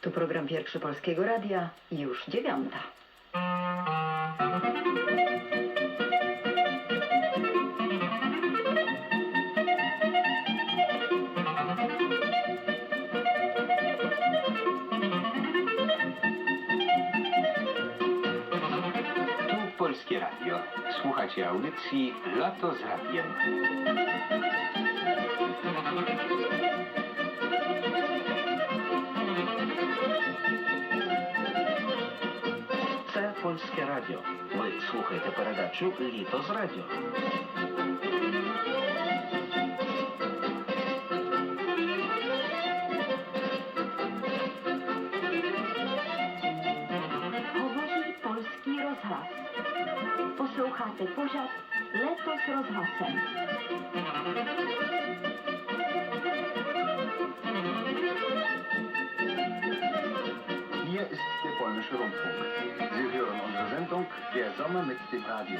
Tu program pierwszy Polskiego Radia, już dziewiąta. Tu Polskie Radio. Słuchacie audycji Lato z Radiem. польське радіо. Ви слухаєте передачу Літо з радіо. Говорить польський розгас. Послухати пожад лето з розгасом. Hier ist der polnische Rundfunk. Sie hören unsere Sendung Der Sommer mit dem Radio.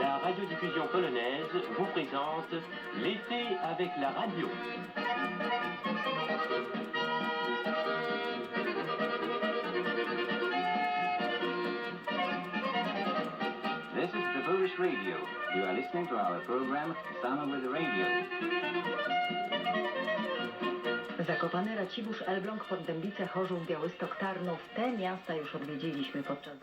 La radiodiffusion polonaise vous présente l'été avec la radio. Polish Radio. You are listening to our program the Radio. Zakopane, Racibórz, Elbląg, Poddębice, Chorzów, Białystok, Tarnów. Te miasta już odwiedziliśmy podczas.